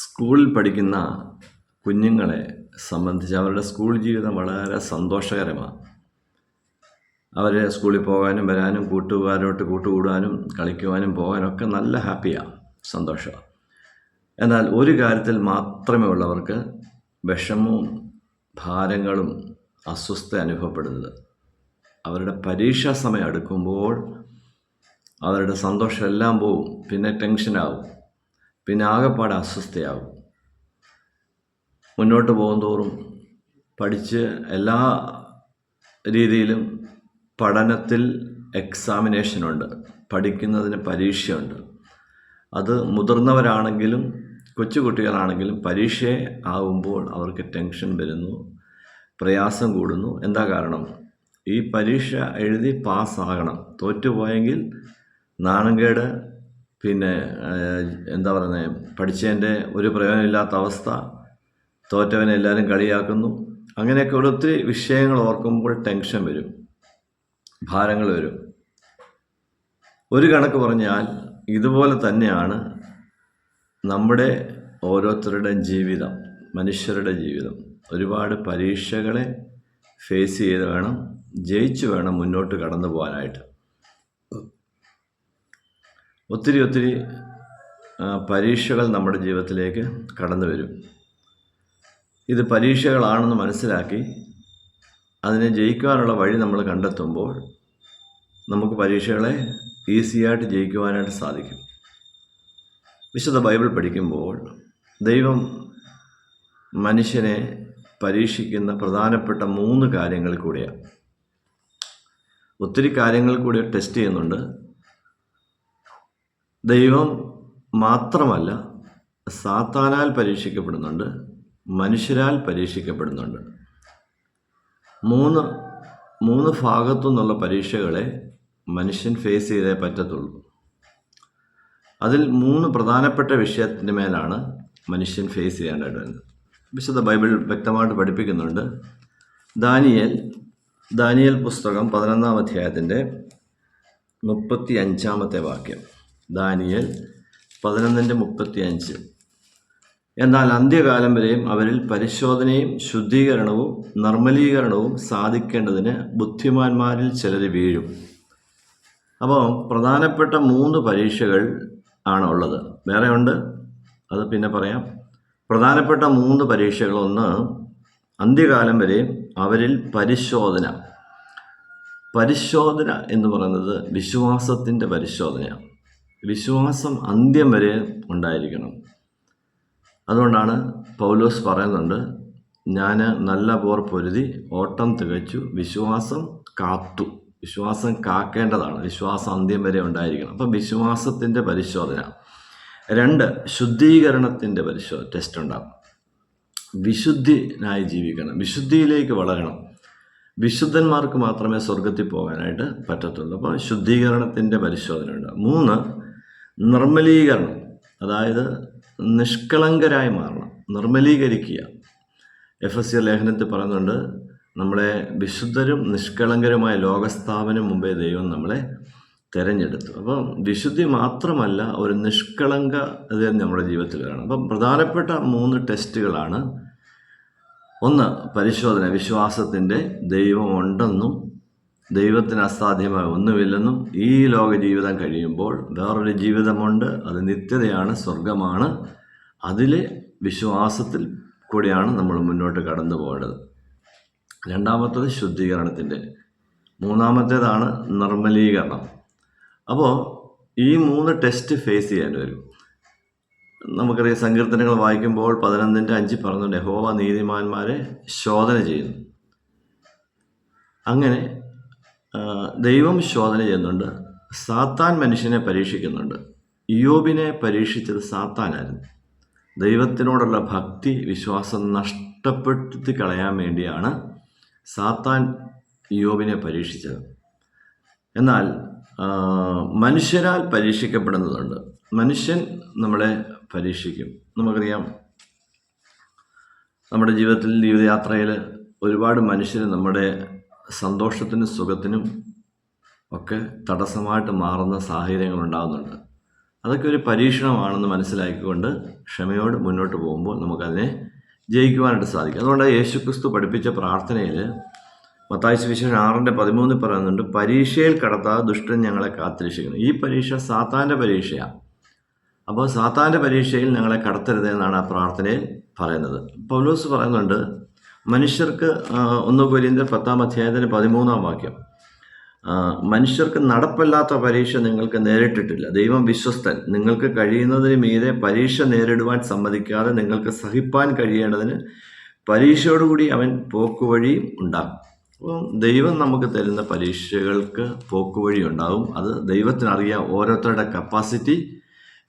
സ്കൂളിൽ പഠിക്കുന്ന കുഞ്ഞുങ്ങളെ സംബന്ധിച്ച് അവരുടെ സ്കൂൾ ജീവിതം വളരെ സന്തോഷകരമാണ്. അവർ സ്കൂളിൽ പോകാനും വരാനും കൂട്ടുകാരോട്ട് കൂട്ടുകൂടാനും കളിക്കുവാനും പോകാനും ഒക്കെ നല്ല ഹാപ്പിയാണ് സന്തോഷമാണ്. എന്നാൽ ഒരു കാര്യത്തിൽ മാത്രമേ ഉള്ളവർക്ക് വിഷമവും ഭാരങ്ങളും അസ്വസ്ഥ അനുഭവപ്പെടുന്നത്. അവരുടെ പരീക്ഷാ സമയം അടുക്കുമ്പോൾ അവരുടെ സന്തോഷമെല്ലാം പോവും പിന്നെ ടെൻഷനാവും. പിന്നെ ആകെപ്പാടെ അസ്വസ്ഥയാകും. മുന്നോട്ട് പോകും തോറും പഠിച്ച് എല്ലാ രീതിയിലും പഠനത്തിൽ എക്സാമിനേഷനുണ്ട് പഠിക്കുന്നതിന് പരീക്ഷയുണ്ട്. അത് മുതിർന്നവരാണെങ്കിലും കൊച്ചുകുട്ടികളാണെങ്കിലും പരീക്ഷ ആകുമ്പോൾ അവർക്ക് ടെൻഷൻ വരുന്നു പ്രയാസം കൂടുന്നു. എന്താ കാരണം? ഈ പരീക്ഷ എഴുതി പാസ്സാകണം തോറ്റുപോയെങ്കിൽ നാണംകേട് പിന്നെ എന്താ പറയുന്നത് പഠിച്ചതിന്റെ ഒരു പ്രയോജനമില്ലാത്ത അവസ്ഥ തോറ്റവനെ എല്ലാവരും കളിയാക്കുന്നു. അങ്ങനെയൊക്കെയുള്ള ഒത്തിരി വിഷയങ്ങൾ ഓർക്കുമ്പോൾ ടെൻഷൻ വരും. ഭാരങ്ങൾ വരും. ഒരു കണക്ക് പറഞ്ഞാൽ ഇതുപോലെ തന്നെയാണ് നമ്മുടെ ഓരോരുത്തരുടെയും ജീവിതം മനുഷ്യരുടെ ജീവിതം. ഒരുപാട് പരീക്ഷകളെ ഫേസ് ചെയ്ത് വേണം ജയിച്ചു വേണം മുന്നോട്ട് കടന്നു പോകാനായിട്ട്. ഒത്തിരി ഒത്തിരി പരീക്ഷകൾ നമ്മുടെ ജീവിതത്തിലേക്ക് കടന്നു വരും. ഇത് പരീക്ഷകളാണെന്ന് മനസ്സിലാക്കി അതിനെ ജയിക്കുവാനുള്ള വഴി നമ്മൾ കണ്ടെത്തുമ്പോൾ നമുക്ക് പരീക്ഷകളെ ഈസിയായിട്ട് ജയിക്കുവാനായിട്ട് സാധിക്കും. വിശുദ്ധ ബൈബിൾ പഠിക്കുമ്പോൾ ദൈവം മനുഷ്യനെ പരീക്ഷിക്കുന്ന പ്രധാനപ്പെട്ട മൂന്ന് കാര്യങ്ങൾ കൂടിയാണ്. ഒത്തിരി കാര്യങ്ങൾ കൂടി ടെസ്റ്റ് ചെയ്യുന്നുണ്ട്. ദൈവം മാത്രമല്ല സാത്താനാൽ പരീക്ഷിക്കപ്പെടുന്നുണ്ട് മനുഷ്യരാൽ പരീക്ഷിക്കപ്പെടുന്നുണ്ട്. മൂന്ന് മൂന്ന് ഭാഗത്തു നിന്നുള്ള പരീക്ഷകളെ മനുഷ്യൻ ഫേസ് ചെയ്തേ പറ്റത്തുള്ളൂ. അതിൽ മൂന്ന് പ്രധാനപ്പെട്ട വിഷയത്തിന്റെ മേലാണ് മനുഷ്യൻ ഫേസ് ചെയ്യേണ്ടത് വിശുദ്ധ ബൈബിൾ വ്യക്തമായിട്ട് പഠിപ്പിക്കുന്നുണ്ട് ദാനിയൽ ദാനിയൽ പുസ്തകം പതിനൊന്നാം അധ്യായത്തിന്റെ മുപ്പത്തി അഞ്ചാമത്തെ വാക്യം. ദാനിയേൽ പതിനൊന്നിന്റെ മുപ്പത്തി അഞ്ച് എന്നാൽ അന്ത്യകാലം വരെയും അവരിൽ പരിശോധനയും ശുദ്ധീകരണവും നിർമ്മലീകരണവും സാധിക്കേണ്ടതിന് ബുദ്ധിമാന്മാരിൽ ചിലർ വീഴും. അപ്പോൾ പ്രധാനപ്പെട്ട മൂന്ന് പരീക്ഷകൾ ആണ് ഉള്ളത്. വേറെ ഉണ്ട് അത് പിന്നെ പറയാം. പ്രധാനപ്പെട്ട മൂന്ന് പരീക്ഷകൾ ഒന്ന് അന്ത്യകാലം വരെയും അവരിൽ പരിശോധന. പരിശോധന എന്ന് പറയുന്നത് വിശ്വാസത്തിന്റെ പരിശോധനയാണ്. വിശ്വാസം അന്ത്യം വരെ ഉണ്ടായിരിക്കണം. അതുകൊണ്ടാണ് പൗലോസ് പറയുന്നുണ്ട് ഞാൻ നല്ല പോർ പൊരുതി ഓട്ടം തികച്ചു വിശ്വാസം കാത്തു. വിശ്വാസം കാക്കേണ്ടതാണ് വിശ്വാസം അന്ത്യം വരെ ഉണ്ടായിരിക്കണം. അപ്പം വിശ്വാസത്തിന്റെ പരിശോധന. രണ്ട് ശുദ്ധീകരണത്തിന്റെ പരിശോധന ടെസ്റ്റ് ഉണ്ടാകും വിശുദ്ധിനായി ജീവിക്കണം. വിശുദ്ധിയിലേക്ക് വളരണം. വിശുദ്ധന്മാർക്ക് മാത്രമേ സ്വർഗത്തിൽ പോകാനായിട്ട് പറ്റത്തുള്ളൂ. അപ്പോൾ ശുദ്ധീകരണത്തിന്റെ പരിശോധന ഉണ്ട്. മൂന്ന് നിർമ്മലീകരണം അതായത് നിഷ്കളങ്കരായി മാറണം നിർമ്മലീകരിക്കുക. എഫ് എസ് സി ലേഖനത്തിൽ പറയുന്നുണ്ട് നമ്മളെ വിശുദ്ധരും നിഷ്കളങ്കരുമായ ലോകസ്ഥാപനം മുമ്പേ ദൈവം നമ്മളെ തിരഞ്ഞെടുത്തു. അപ്പം വിശുദ്ധി മാത്രമല്ല ഒരു നിഷ്കളങ്ക ഇത് നമ്മുടെ ജീവിതത്തിൽ വേണം അപ്പം പ്രധാനപ്പെട്ട മൂന്ന് ടെസ്റ്റുകളാണ്. ഒന്ന് പരിശോധന വിശ്വാസത്തിന്റെ ദൈവമുണ്ടെന്നും ദൈവത്തിന് അസാധ്യമായ ഒന്നുമില്ലെന്നും ഈ ലോക ജീവിതം കഴിയുമ്പോൾ വേറൊരു ജീവിതമുണ്ട്. അത് നിത്യതയാണ് സ്വർഗമാണ് അതിൽ വിശ്വാസത്തിൽ കൂടിയാണ് നമ്മൾ മുന്നോട്ട് കടന്നു പോകേണ്ടത്. രണ്ടാമത്തത് ശുദ്ധീകരണത്തിന്റെ. മൂന്നാമത്തേതാണ് നിർമ്മലീകരണം. അപ്പോൾ ഈ മൂന്ന് ടെസ്റ്റ് ഫേസ് ചെയ്യേണ്ടി വരും. നമുക്കറിയാം സങ്കീർത്തനങ്ങൾ വായിക്കുമ്പോൾ പതിനൊന്നിന്റെ അഞ്ച് പറഞ്ഞുകൊണ്ട് ഹോവ നീതിമാന്മാരെ ശോധന ചെയ്യുന്നു. അങ്ങനെ ദൈവം ശോധന ചെയ്യുന്നുണ്ട്. സാത്താൻ മനുഷ്യനെ പരീക്ഷിക്കുന്നുണ്ട്. യോബിനെ പരീക്ഷിച്ചത് സാത്താനായിരുന്നു. ദൈവത്തിനോടുള്ള ഭക്തി വിശ്വാസം നഷ്ടപ്പെടുത്തി കളയാൻ വേണ്ടിയാണ് സാത്താൻ യോബിനെ പരീക്ഷിച്ചത്. എന്നാൽ മനുഷ്യരാൽ പരീക്ഷിക്കപ്പെടുന്നതുണ്ട്. മനുഷ്യൻ നമ്മളെ പരീക്ഷിക്കും. നമുക്കറിയാം നമ്മുടെ ജീവിതത്തിൽ ജീവിതയാത്രയിൽ ഒരുപാട് മനുഷ്യർ നമ്മുടെ സന്തോഷത്തിനും സുഖത്തിനും ഒക്കെ തടസ്സമായിട്ട് മാറുന്ന സാഹചര്യങ്ങൾ ഉണ്ടാകുന്നുണ്ട്. അതൊക്കെ ഒരു പരീക്ഷണമാണെന്ന് മനസ്സിലാക്കിക്കൊണ്ട് ക്ഷമയോട് മുന്നോട്ട് പോകുമ്പോൾ നമുക്കതിനെ ജയിക്കുവാനായിട്ട് സാധിക്കും. അതുകൊണ്ട് യേശുക്രിസ്തു പഠിപ്പിച്ച പ്രാർത്ഥനയിൽ മത്തായ സുവിശേഷം ആറിന്റെ പതിമൂന്നിൽ പറയുന്നുണ്ട് പരീക്ഷയിൽ കടത്താതെ ദുഷ്ടൻ ഞങ്ങളെ കാത്തിരക്ഷിക്കുന്നു. ഈ പരീക്ഷ സാത്താന്റെ പരീക്ഷയാണ് അപ്പോൾ സാത്താന്റെ പരീക്ഷയിൽ ഞങ്ങളെ കടത്തരുത് എന്നാണ് ആ പ്രാർത്ഥനയിൽ പറയുന്നത്. പൗലോസ് പറയുന്നുണ്ട് മനുഷ്യർക്ക് ഒന്ന് കൊരിന്ത പത്താം അധ്യായത്തിന് പതിമൂന്നാം വാക്യം. മനുഷ്യർക്ക് നടപ്പല്ലാത്ത പരീക്ഷ നിങ്ങൾക്ക് നേരിട്ടിട്ടില്ല. ദൈവം വിശ്വസ്തൻ. നിങ്ങൾക്ക് കഴിയുന്നതിന് മീതെ പരീക്ഷ നേരിടുവാൻ സമ്മതിക്കാതെ നിങ്ങൾക്ക് സഹിപ്പാൻ കഴിയേണ്ടതിന് പരീക്ഷയോടുകൂടി അവൻ പോക്കുവഴി ഉണ്ടാകും. അപ്പം ദൈവം നമുക്ക് തരുന്ന പരീക്ഷകൾക്ക് പോക്കുവഴി ഉണ്ടാകും. അത് ദൈവത്തിനറിയാം ഓരോരുത്തരുടെ കപ്പാസിറ്റി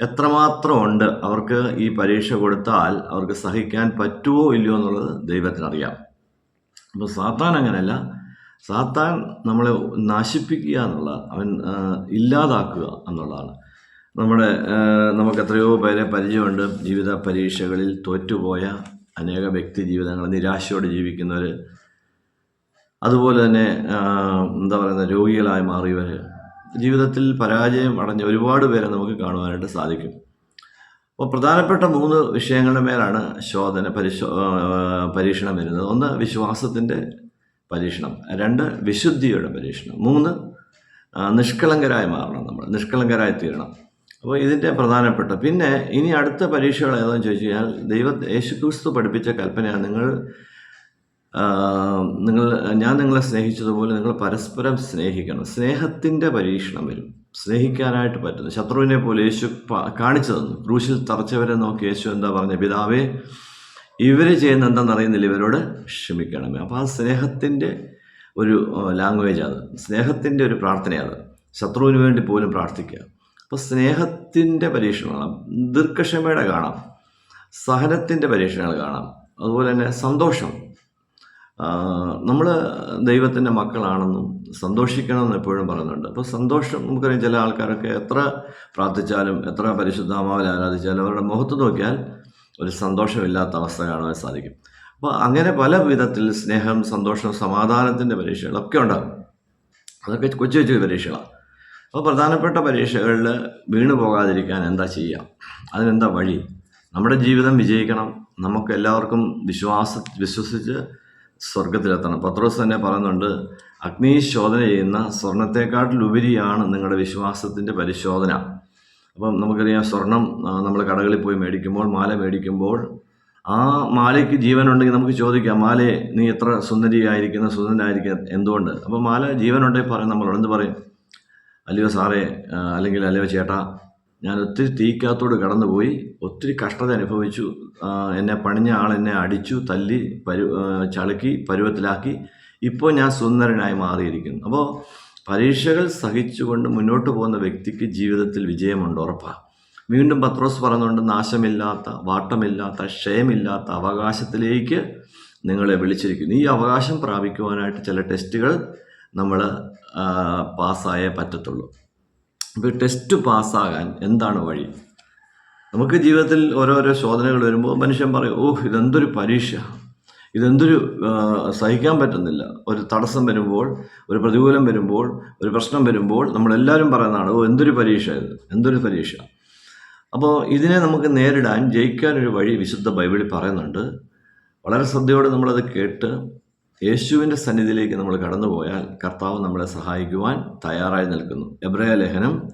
എത്രമാത്രം ഉണ്ട് അവർക്ക് ഈ പരീക്ഷ കൊടുത്താൽ അവർക്ക് സഹിക്കാൻ പറ്റുമോ ഇല്ലയോ എന്നുള്ളത് ദൈവത്തിനറിയാം. അപ്പോൾ സാത്താൻ അങ്ങനെയല്ല. സാത്താൻ നമ്മളെ നശിപ്പിക്കുക എന്നുള്ള അവൻ ഇല്ലാതാക്കുക എന്നുള്ളതാണ്. നമ്മുടെ നമുക്ക് എത്രയോ പേരെ പരിചയമുണ്ട്. ജീവിത പരീക്ഷകളിൽ തോറ്റുപോയ അനേക വ്യക്തി ജീവിതങ്ങൾ നിരാശയോടെ ജീവിക്കുന്നവർ അതുപോലെ തന്നെ എന്താ പറയുന്ന രോഗികളായി മാറിയവർ ജീവിതത്തിൽ പരാജയം അടഞ്ഞ ഒരുപാട് പേരെ നമുക്ക് കാണുവാനായിട്ട് സാധിക്കും. അപ്പോൾ പ്രധാനപ്പെട്ട മൂന്ന് വിഷയങ്ങളുടെ മേലാണ് ശോധന പരിശോ പരീക്ഷണം വരുന്നത്. ഒന്ന് വിശ്വാസത്തിന്റെ പരീക്ഷണം. രണ്ട് വിശുദ്ധിയുടെ പരീക്ഷണം. മൂന്ന് നിഷ്കളങ്കരായി മാറണം നമ്മൾ. നിഷ്കളങ്കരായി തീരണം. അപ്പോൾ ഇതിന്റെ പ്രധാനപ്പെട്ട പിന്നെ ഇനി അടുത്ത പരീക്ഷകൾ ഏതാണെന്ന് ചോദിച്ചു കഴിഞ്ഞാൽ ദൈവ യേശുക്രിസ്തു പഠിപ്പിച്ച കൽപ്പനയാണ് നിങ്ങൾ നിങ്ങൾ ഞാൻ നിങ്ങളെ സ്നേഹിച്ചതുപോലെ നിങ്ങൾ പരസ്പരം സ്നേഹിക്കണം. സ്നേഹത്തിന്റെ പരീക്ഷണം വരും. സ്നേഹിക്കാനായിട്ട് പറ്റുന്നു. ശത്രുവിനെ പോലെ യേശു കാണിച്ചു തന്നു. ക്രൂശിൽ തറച്ചവരെ നോക്കി യേശു എന്താ പറഞ്ഞ? പിതാവേ ഇവർ ചെയ്യുന്ന എന്താണെന്ന് അറിയുന്നില്ല. ഇവരോട് ക്ഷമിക്കണമേ. അപ്പോൾ ആ സ്നേഹത്തിന്റെ ഒരു ലാംഗ്വേജ് അത് സ്നേഹത്തിന്റെ ഒരു പ്രാർത്ഥനയാണ്. ശത്രുവിന് വേണ്ടി പോലും പ്രാർത്ഥിക്കുക. അപ്പോൾ സ്നേഹത്തിന്റെ പരീക്ഷണങ്ങൾ ദീർഘക്ഷമയുടെ കാണാം. സഹനത്തിന്റെ പരീക്ഷണങ്ങൾ കാണാം. അതുപോലെ തന്നെ സന്തോഷം. നമ്മൾ ദൈവത്തിന്റെ മക്കളാണെന്നും സന്തോഷിക്കണമെന്ന് എപ്പോഴും പറയുന്നുണ്ട്. അപ്പോൾ സന്തോഷം നമുക്കറിയാം ചില ആൾക്കാരൊക്കെ എത്ര പ്രാർത്ഥിച്ചാലും എത്ര പരിശുദ്ധാമാവിൽ ആരാധിച്ചാലും അവരുടെ മുഖത്ത് നോക്കിയാൽ ഒരു സന്തോഷമില്ലാത്ത അവസ്ഥ കാണാൻ സാധിക്കും. അപ്പോൾ അങ്ങനെ പല വിധത്തിൽ സ്നേഹം സന്തോഷം സമാധാനത്തിന്റെ പരീക്ഷകളൊക്കെ ഉണ്ടാകും. അതൊക്കെ കൊച്ചു കൊച്ചു പരീക്ഷകളാണ് അപ്പോൾ പ്രധാനപ്പെട്ട പരീക്ഷകളിൽ വീണു പോകാതിരിക്കാൻ എന്താ ചെയ്യുക അതിനെന്താ വഴി? നമ്മുടെ ജീവിതം വിജയിക്കണം. നമുക്ക് എല്ലാവർക്കും വിശ്വാസ വിശ്വസിച്ച് സ്വർഗത്തിലെത്തണം പത്രോസ് തന്നെ പറയുന്നുണ്ട് അഗ്നി ശോധന ചെയ്യുന്ന സ്വർണത്തെക്കാട്ടിലുപരിയാണ് നിങ്ങളുടെ വിശ്വാസത്തിന്റെ പരിശോധന. അപ്പം നമുക്കറിയാം സ്വർണം നമ്മൾ കടകളിൽ പോയി മേടിക്കുമ്പോൾ മാല മേടിക്കുമ്പോൾ ആ മാലയ്ക്ക് ജീവനുണ്ടെങ്കിൽ നമുക്ക് ചോദിക്കാം മാലയെ നീ എത്ര സുന്ദരിയായിരിക്കുന്ന സുന്ദരനായിരിക്കുന്ന എന്തുകൊണ്ട്? അപ്പോൾ മാല ജീവനുണ്ടെങ്കിൽ പറയും നമ്മളോട് എന്ത് പറയും അല്ലയോ സാറേ അല്ലെങ്കിൽ അല്ലയോ ചേട്ടാ ഞാൻ ഒത്തിരി തീക്കാത്തോട് കടന്നുപോയി ഒത്തിരി കഷ്ടത അനുഭവിച്ചു. എന്നെ പണിഞ്ഞ ആൾ എന്നെ അടിച്ചു തല്ലി പരു ചളുക്കി പരുവത്തിലാക്കി. ഇപ്പോൾ ഞാൻ സുന്ദരനായി മാറിയിരിക്കുന്നു. അപ്പോൾ പരീക്ഷകൾ സഹിച്ചുകൊണ്ട് മുന്നോട്ട് പോകുന്ന വ്യക്തിക്ക് ജീവിതത്തിൽ വിജയമുണ്ട് ഉറപ്പാണ് വീണ്ടും പത്രോസ് പറഞ്ഞുകൊണ്ട് നാശമില്ലാത്ത വാട്ടമില്ലാത്ത ക്ഷയമില്ലാത്ത അവകാശത്തിലേക്ക് നിങ്ങളെ വിളിച്ചിരിക്കുന്നു. ഈ അവകാശം പ്രാപിക്കുവാനായിട്ട് ചില ടെസ്റ്റുകൾ നമ്മൾ പാസ്സായേ പറ്റത്തുള്ളൂ. അപ്പോൾ ടെസ്റ്റ് പാസ്സാകാൻ എന്താണ് വഴി? നമുക്ക് ജീവിതത്തിൽ ഓരോരോ ശോധനകൾ വരുമ്പോൾ മനുഷ്യൻ പറയും ഓ ഇതെന്തൊരു പരീക്ഷ. ഇതെന്തൊരു സഹിക്കാൻ പറ്റുന്നില്ല. ഒരു തടസ്സം വരുമ്പോൾ ഒരു പ്രതികൂലം വരുമ്പോൾ ഒരു പ്രശ്നം വരുമ്പോൾ നമ്മളെല്ലാവരും പറയുന്നതാണ് ഓ എന്തൊരു പരീക്ഷ ഇത്? എന്തൊരു പരീക്ഷ. അപ്പോൾ ഇതിനെ നമുക്ക് നേരിടാൻ ജയിക്കാനൊരു വഴി വിശുദ്ധ ബൈബിളിൽ പറയുന്നുണ്ട്. വളരെ ശ്രദ്ധയോടെ നമ്മളത് കേട്ട് യേശുവിന്റെ സന്നിധിയിലേക്ക് നമ്മൾ കടന്നുപോയാൽ കർത്താവ് നമ്മളെ സഹായിക്കുവാൻ തയ്യാറായി നിൽക്കുന്നു. എബ്രായ ലേഖനം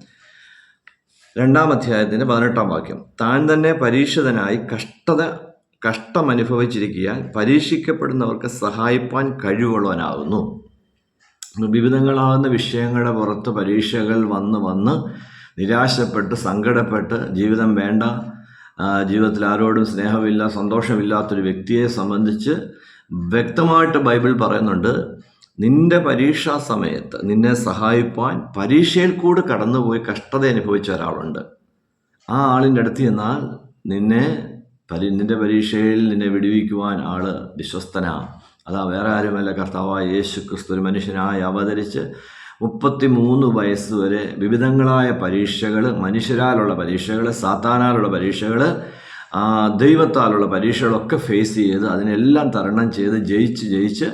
രണ്ടാം അധ്യായത്തിന്റെ പതിനെട്ടാം വാക്യം. താൻ തന്നെ പരീക്ഷിതനായി കഷ്ടത കഷ്ടമനുഭവിച്ചിരിക്കാൻ പരീക്ഷിക്കപ്പെടുന്നവർക്ക് സഹായിപ്പാൻ കഴിവുള്ളവനാകുന്നു. വിവിധങ്ങളാകുന്ന വിഷയങ്ങളുടെ പുറത്ത് പരീക്ഷകൾ വന്ന് വന്ന് നിരാശപ്പെട്ട് സങ്കടപ്പെട്ട് ജീവിതം വേണ്ട ജീവിതത്തിൽ ആരോടും സ്നേഹമില്ല സന്തോഷമില്ലാത്തൊരു വ്യക്തിയെ സംബന്ധിച്ച് വ്യക്തമായിട്ട് ബൈബിൾ പറയുന്നുണ്ട് നിന്റെ പരീക്ഷാ സമയത്ത് നിന്നെ സഹായിപ്പാൻ പരീക്ഷയിൽ കൂടെ കടന്നുപോയി കഷ്ടത അനുഭവിച്ച ഒരാളുണ്ട്. ആ ആളിന്റെ അടുത്ത് ചെന്നാൽ നിന്നെ പരി നിന്റെ പരീക്ഷയിൽ നിന്നെ വിടുവിക്കുവാൻ ആൾ വിശ്വസ്തനാണ് അതാ വേറെ ആരുമല്ല കർത്താവായ യേശു ക്രിസ്തു ഒരു മനുഷ്യനായി അവതരിച്ച് മുപ്പത്തി മൂന്ന് വയസ്സ് വരെ വിവിധങ്ങളായ പരീക്ഷകൾ മനുഷ്യരാലുള്ള പരീക്ഷകൾ സാത്താനാലുള്ള പരീക്ഷകൾ ദൈവത്താലുള്ള പരീക്ഷകളൊക്കെ ഫേസ് ചെയ്ത് അതിനെല്ലാം തരണം ചെയ്ത് ജയിച്ച് ജയിച്ച്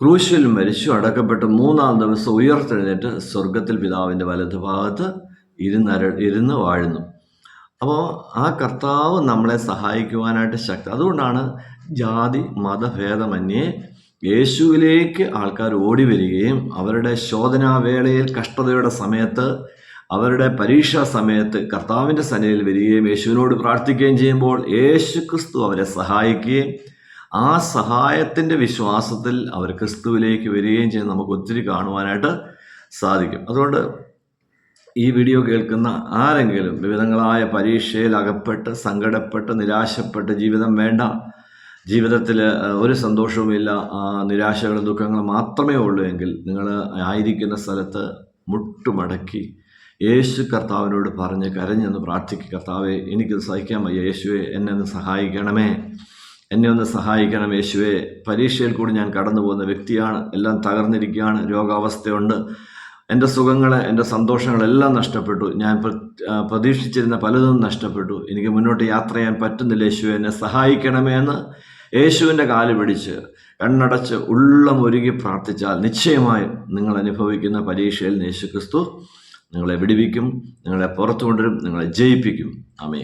ക്രൂശിൽ മരിച്ചു അടക്കപ്പെട്ട് മൂന്നാം ദിവസം ഉയർത്തെഴുന്നേറ്റ് സ്വർഗത്തിൽ പിതാവിന്റെ വലതുഭാഗത്ത് ഇരുന്നര ഇരുന്ന് വാഴുന്നു. അപ്പോൾ ആ കർത്താവ് നമ്മളെ സഹായിക്കുവാനായിട്ട് ശക്തി അതുകൊണ്ടാണ് ജാതി മതഭേദമന്യേ യേശുവിലേക്ക് ആൾക്കാർ ഓടി വരികയും അവരുടെ ശോധനാവേളയിൽ കഷ്ടതയുടെ സമയത്ത് അവരുടെ പരീക്ഷാ സമയത്ത് കർത്താവിന്റെ സന്നിധിയിൽ വരികയും യേശുവിനോട് പ്രാർത്ഥിക്കുകയും ചെയ്യുമ്പോൾ യേശു ക്രിസ്തു അവരെ സഹായിക്കുകയും ആ സഹായത്തിന്റെ വിശ്വാസത്തിൽ അവർ ക്രിസ്തുവിലേക്ക് വരികയും ചെയ്യുന്ന നമുക്ക് ഒത്തിരി കാണുവാനായിട്ട് സാധിക്കും. അതുകൊണ്ട് ഈ വീഡിയോ കേൾക്കുന്ന ആരെങ്കിലും വിവിധങ്ങളായ പരീക്ഷയിൽ അകപ്പെട്ട് സങ്കടപ്പെട്ട് നിരാശപ്പെട്ട് ജീവിതം വേണ്ട ജീവിതത്തിൽ ഒരു സന്തോഷവുമില്ല നിരാശകളും ദുഃഖങ്ങളും മാത്രമേ ഉള്ളൂ എങ്കിൽ നിങ്ങൾ ആയിരിക്കുന്ന സ്ഥലത്ത് മുട്ടുമടക്കി യേശു കർത്താവിനോട് പറഞ്ഞ് കരഞ്ഞെന്ന് പ്രാർത്ഥിക്കുക കർത്താവെ എനിക്കത് സഹിക്കാൻ യേശുവെ എന്നെ ഒന്ന് സഹായിക്കണമേ. എന്നെ ഒന്ന് സഹായിക്കണം യേശുവെ. പരീക്ഷയിൽ കൂടി ഞാൻ കടന്നു പോകുന്ന വ്യക്തിയാണ്. എല്ലാം തകർന്നിരിക്കുകയാണ്. രോഗാവസ്ഥയുണ്ട്. എന്റെ സുഖങ്ങൾ എന്റെ സന്തോഷങ്ങളെല്ലാം നഷ്ടപ്പെട്ടു. ഞാൻ പ്രതീക്ഷിച്ചിരുന്ന പലതും നഷ്ടപ്പെട്ടു. എനിക്ക് മുന്നോട്ട് യാത്ര ചെയ്യാൻ പറ്റുന്നില്ല യേശു എന്നെ സഹായിക്കണമേ എന്ന് യേശുവിന്റെ കാൽ പിടിച്ച് കണ്ണടച്ച് ഉള്ളം ഒരുകി പ്രാർത്ഥിച്ചാൽ നിശ്ചയമായും നിങ്ങൾ അനുഭവിക്കുന്ന പരീക്ഷയിൽ യേശു ക്രിസ്തു നിങ്ങളെ വിടുവിക്കും നിങ്ങളെ പുറത്തു കൊണ്ടുവരും നിങ്ങളെ ജയിപ്പിക്കും. ആമേ